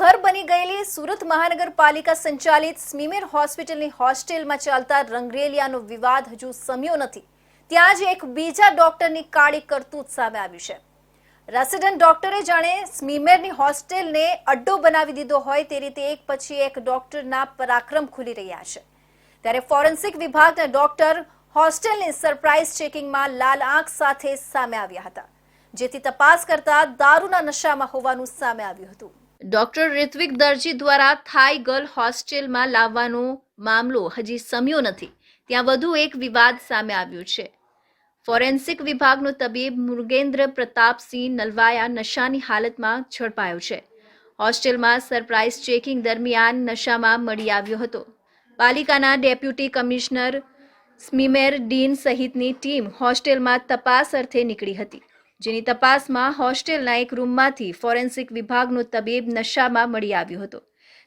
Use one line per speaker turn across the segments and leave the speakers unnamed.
ઘર બની ગયેલી સુરત મહાનગરપાલિકા સંચાલિત સ્મીમેર હોસ્પિટલની હોસ્ટેલમાં ચાલતા રંગરેલિયાનો વિવાદ હજુ સમ્યો નથી. ત્યાં જ એક બીજા ડોક્ટરની કાળી કરતૂત સામે આવ્યું છે. રેસિડન્ટ ડોક્ટરે જાણે સ્મીમેરની હોસ્ટેલને અડ્ડો બનાવી દીધો હોય તે રીતે એક પછી એક ડોક્ટરના પરાક્રમ ખુલી રહ્યા છે. ત્યારે ફોરેન્સિક વિભાગના ડોક્ટર હોસ્ટેલની સરપ્રાઇઝ ચેકિંગમાં લાલ આંખ સાથે સામે આવ્યા હતા, જેથી તપાસ કરતા દારૂના નશામાં હોવાનું સામે આવ્યું હતું. ડોક્ટર ઋત્વિક દરજી દ્વારા થાઈ ગર્લ હોસ્ટેલમાં લાવવાનો મામલો હજી સમ્યો નથી. ત્યાં વધુ એક વિવાદ સામે આવ્યો છે. ફોરેન્સિક વિભાગનો તબીબ મૃગેન્દ્ર પ્રતાપસિંહ નલવાયા નશાની હાલતમાં ઝડપાયો છે. હોસ્ટેલમાં સરપ્રાઇઝ ચેકિંગ દરમિયાન નશામાં મળી આવ્યો હતો. પાલિકાના ડેપ્યુટી કમિશનર સ્મીમેર ડીન સહિતની ટીમ હોસ્ટેલમાં તપાસ અર્થે નીકળી હતી. જેની તપાસમાં હોસ્ટેલના એક રૂમમાંથી ફોરેન્સિક વિભાગનો તબીબ નશામાં મળી આવ્યો હતો.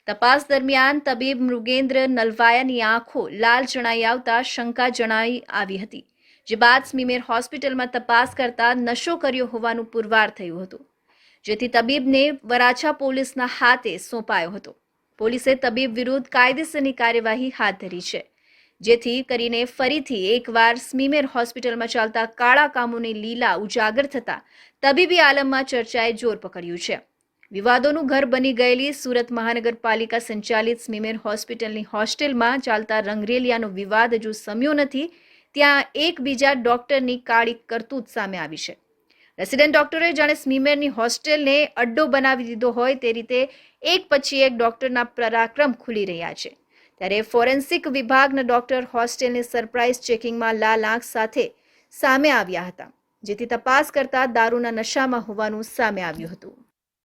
તપાસ દરમિયાન તબીબ મૃગેન્દ્ર નલવાયાની આંખો લાલ જણાઈ આવતા શંકા જણાઈ આવી હતી, જે બાદ સ્મીમેર હોસ્પિટલમાં તપાસ કરતા નશો કર્યો હોવાનું પુરવાર થયું હતું, જેથી તબીબને વરાછા પોલીસના હાથે સોંપાયો હતો. પોલીસે તબીબ વિરુદ્ધ કાયદેસરની કાર્યવાહી હાથ ધરી છે. જેથી કરીને ફરીથી એકવાર સ્મીમેર હોસ્પિટલમાં ચાલતા કાળા કામોની લીલા ઉજાગર થતા તબીબી આલમમાં ચર્ચાએ જોર પકડ્યું છે. વિવાદોનું ઘર બની ગયેલી સુરત મહાનગરપાલિકા સંચાલિત સ્મીમેર હોસ્પિટલની હોસ્ટેલમાં ચાલતા રંગરેલિયાનો વિવાદ હજુ સમ્યો નથી, ત્યાં એકબીજા ડોક્ટરની કાળી કરતૂત સામે આવી છે. રેસિડેન્ટ ડોક્ટરે જાણે સ્મીમેરની હોસ્ટેલને અડ્ડો બનાવી દીધો હોય તે રીતે એક પછી એક ડોક્ટરના પરાક્રમ ખુલી રહ્યા છે. ત્યારે ફોરેન્સિક વિભાગના ડોક્ટર હોસ્ટેલની સરપ્રાઇઝ ચેકિંગમાં લાલ આંખ સાથે સામે આવ્યા હતા, જેથી તપાસ કરતા દારૂના નશામાં હોવાનું સામે આવ્યું હતું.